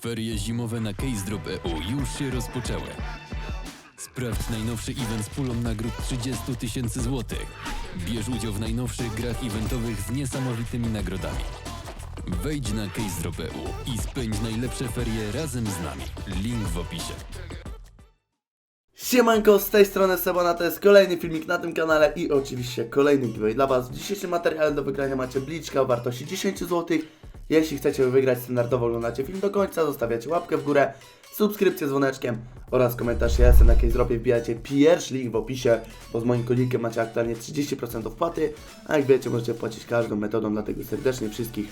Ferie zimowe na Case Drop EU już się rozpoczęły. Sprawdź najnowszy event z pulą nagród 30 tysięcy złotych. Bierz udział w najnowszych grach eventowych z niesamowitymi nagrodami. Wejdź na Case Drop EU i spędź najlepsze ferie razem z nami. Link w opisie. Siemanko, z tej strony Sebona, to jest kolejny filmik na tym kanale i oczywiście kolejny giveaway dla Was. W dzisiejszym materiale do wygrania macie bliczka o wartości 10 zł. Jeśli chcecie wygrać standardowo oglądacie film do końca, zostawiacie łapkę w górę, subskrypcję z dzwoneczkiem oraz komentarz ja jestem na jakiej zrobię, wbijacie pierwszy link w opisie, bo z moim kodikiem macie aktualnie 30% wpłaty, a jak wiecie możecie płacić każdą metodą, dlatego serdecznie wszystkich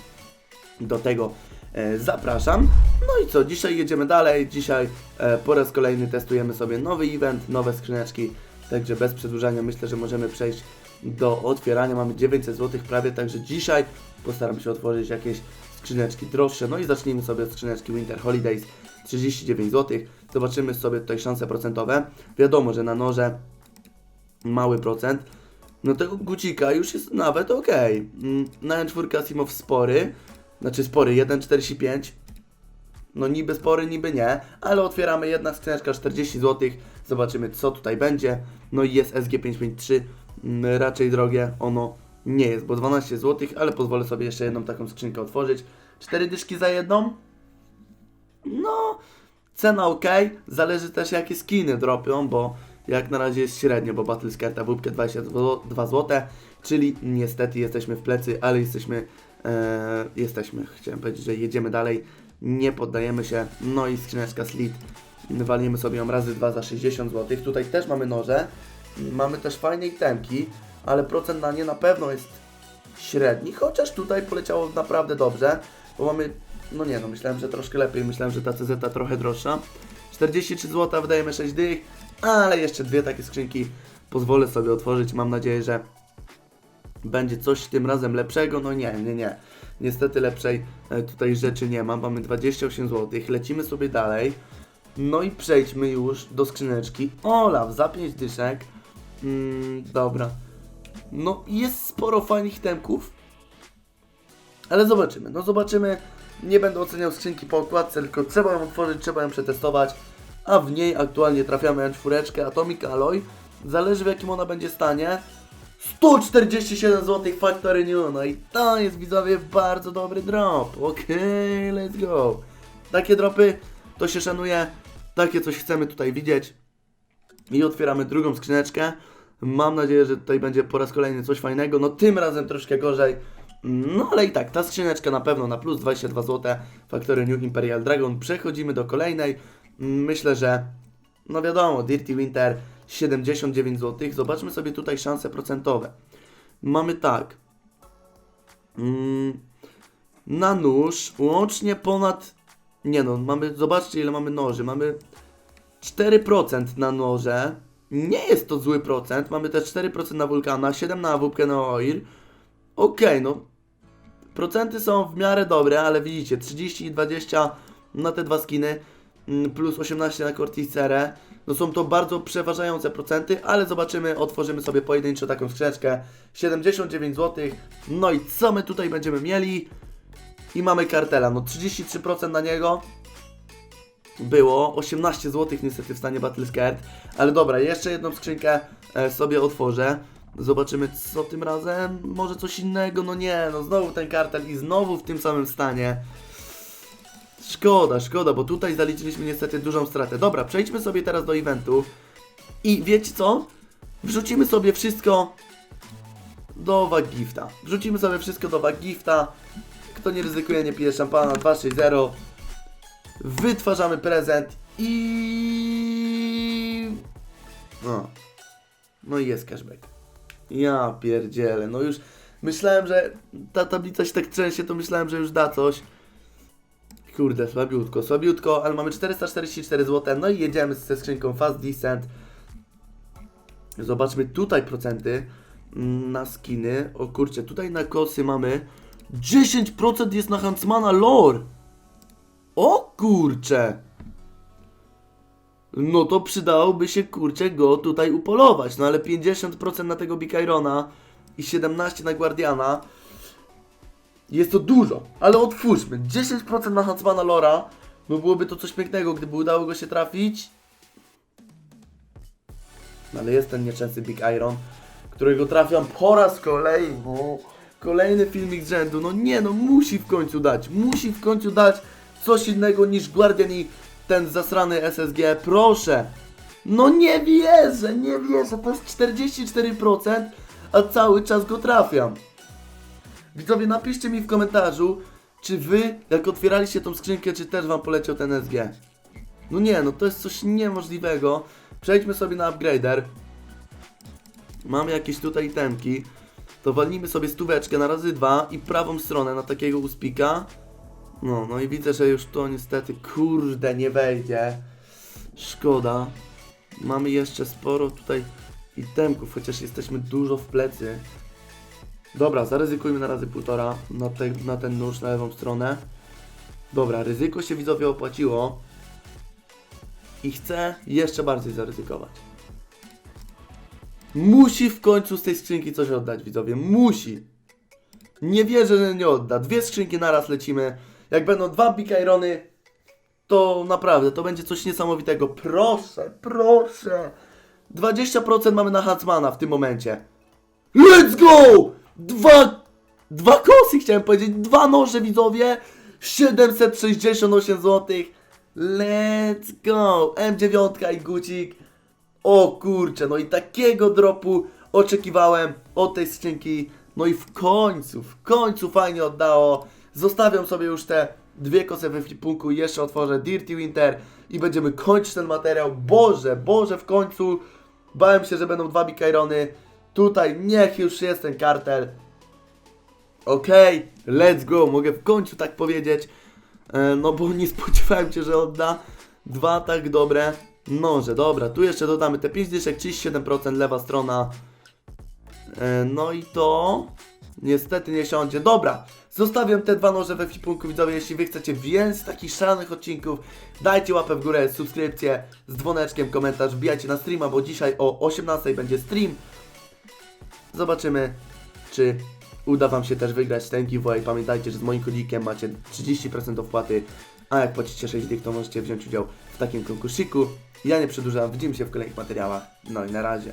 do tego e, zapraszam. No i co, dzisiaj jedziemy dalej. Dzisiaj e, po raz kolejny testujemy sobie nowy event, nowe skrzyneczki. Także bez przedłużania myślę, że możemy przejść do otwierania. Mamy 900 zł prawie, także dzisiaj postaram się otworzyć jakieś skrzyneczki droższe. No i zacznijmy sobie od skrzyneczki Winter Holidays 39 zł. Zobaczymy sobie tutaj szanse procentowe. Wiadomo, że na noże mały procent. No tego gucika już jest nawet ok. Mm, Na N4 Asimow spory, znaczy spory 1,45. No niby spory, niby nie, ale otwieramy jedna skrzyneczka 40 zł. Zobaczymy co tutaj będzie. No i jest SG553, mm, raczej drogie ono nie jest, bo 12 zł, ale pozwolę sobie jeszcze jedną taką skrzynkę otworzyć. 4 dyszki za jedną. No, cena ok, zależy też jakie skiny dropią, bo jak na razie jest średnio, bo Battle Scarta WP 22 zł, czyli niestety jesteśmy w plecy, ale jesteśmy, e, jesteśmy, chciałem powiedzieć, że jedziemy dalej, nie poddajemy się, no i skrzyneczka Slit, walimy sobie ją razy dwa za 60 zł, tutaj też mamy noże, mamy też fajne itemki, ale procent na nie na pewno jest średni, chociaż tutaj poleciało naprawdę dobrze, bo mamy, no nie no, myślałem, że troszkę lepiej, myślałem, że ta CZ trochę droższa. 43 zł, wydajemy 6 dych, ale jeszcze dwie takie skrzynki pozwolę sobie otworzyć, mam nadzieję, że będzie coś tym razem lepszego, no nie, nie, nie. Niestety lepszej e, tutaj rzeczy nie ma, mamy 28 zł, lecimy sobie dalej. No i przejdźmy już do skrzyneczki. Olaf, za 5 dyszek. Mm, dobra. No jest sporo fajnych temków. Ale zobaczymy, no zobaczymy. Nie będę oceniał skrzynki po okładce, tylko trzeba ją otworzyć, trzeba ją przetestować. A w niej aktualnie trafiamy N4 Atomic Alloy. Zależy w jakim ona będzie stanie. 147 zł Factory New, no i to jest widzowie bardzo dobry drop. Okej, let's go. Takie dropy to się szanuje, takie coś chcemy tutaj widzieć. I otwieramy drugą skrzyneczkę. Mam nadzieję, że tutaj będzie po raz kolejny coś fajnego. No tym razem troszkę gorzej. No ale i tak, ta skrzyneczka na pewno na plus 22 zł. Factory New Imperial Dragon. Przechodzimy do kolejnej. Myślę, że no wiadomo, Dirty Winter 79 zł. Zobaczmy sobie tutaj szanse procentowe. Mamy tak. Mm, na nóż łącznie ponad. Nie no, mamy. Zobaczcie ile mamy noży. Mamy 4% na noże. Nie jest to zły procent. Mamy też 4% na wulkana, 7% na wódkę na oil. Okej, no. Procenty są w miarę dobre, ale widzicie, 30 i 20 na te dwa skiny, mm, plus 18 na Corticerę. No są to bardzo przeważające procenty, ale zobaczymy, otworzymy sobie pojedynczo taką skrzeczkę. 79 zł. No i co my tutaj będziemy mieli? I mamy kartela, no 33% na niego było 18 zł niestety w stanie Battle Scared, ale dobra, jeszcze jedną skrzynkę e, sobie otworzę. Zobaczymy co tym razem, może coś innego, no nie, no znowu ten kartel i znowu w tym samym stanie. Szkoda, szkoda, bo tutaj zaliczyliśmy niestety dużą stratę. Dobra, przejdźmy sobie teraz do eventu i wiecie co? Wrzucimy sobie wszystko do Wagifta. Wrzucimy sobie wszystko do Wagifta. Kto nie ryzykuje, nie pije szampana 260 wytwarzamy prezent i... No. No i jest cashback. Ja pierdzielę, no już myślałem, że ta tablica się tak trzęsie, to myślałem, że już da coś. Kurde, słabiutko, słabiutko, ale mamy 444 zł, no i jedziemy ze skrzynką Fast Descent. Zobaczmy tutaj procenty mm, na skiny. O kurczę, tutaj na kosy mamy 10% jest na Huntsmana Lore. O kurcze! No to przydałoby się kurczę go tutaj upolować. No ale 50% na tego Bikairona i 17% na Guardiana. Jest to dużo, ale otwórzmy. 10% na Huntsmana Lora. No byłoby to coś pięknego, gdyby udało go się trafić. No ale jest ten nieczęsty Big Iron, którego trafiam po raz kolejny. Kolejny filmik z rzędu. No nie, no musi w końcu dać. Musi w końcu dać coś innego niż Guardian i ten zasrany SSG. Proszę. No nie wierzę, nie wierzę. To jest 44%, a cały czas go trafiam. Widzowie, napiszcie mi w komentarzu, czy wy, jak otwieraliście tą skrzynkę, czy też wam poleciał ten SG. No nie, no to jest coś niemożliwego. Przejdźmy sobie na upgrader. Mamy jakieś tutaj temki. To walnijmy sobie stóweczkę na razy dwa i prawą stronę na takiego uspika. No, no i widzę, że już to niestety, kurde, nie wejdzie. Szkoda. Mamy jeszcze sporo tutaj itemków, chociaż jesteśmy dużo w plecy. Dobra, zaryzykujmy na razy półtora na, te, na ten nóż na lewą stronę. Dobra, ryzyko się widzowie opłaciło. I chcę jeszcze bardziej zaryzykować. Musi w końcu z tej skrzynki coś oddać, widzowie. Musi. Nie wierzę, że nie odda. Dwie skrzynki naraz lecimy. Jak będą dwa Big Irony, to naprawdę, to będzie coś niesamowitego. Proszę, proszę. 20% mamy na Hansmana w tym momencie. Let's go! Dwa, dwa kosy chciałem powiedzieć, dwa noże widzowie, 768 zł. Let's go! M9 i gucik. O kurczę, no i takiego dropu oczekiwałem od tej skrzynki. No i w końcu, w końcu fajnie oddało. Zostawiam sobie już te dwie kosy we flipunku jeszcze otworzę Dirty Winter i będziemy kończyć ten materiał. Boże, Boże, w końcu. Bałem się, że będą dwa Big Irony. Tutaj niech już jest ten kartel. Okej, let's go, mogę w końcu tak powiedzieć. E, no bo nie spodziewałem się, że odda dwa tak dobre noże. Dobra, tu jeszcze dodamy te 5 dyszek, 37% lewa strona. E, no i to niestety nie siądzie. Dobra, zostawiam te dwa noże we flipunku, widzowie. Jeśli wy chcecie więcej takich szalonych odcinków, dajcie łapę w górę, subskrypcję z dzwoneczkiem, komentarz, wbijajcie na streama, bo dzisiaj o 18 będzie stream. Zobaczymy, czy uda Wam się też wygrać ten giveaway. Pamiętajcie, że z moim kodikiem macie 30% opłaty, a jak płacicie 6 dych, to możecie wziąć udział w takim konkursiku. Ja nie przedłużam, widzimy się w kolejnych materiałach. No i na razie.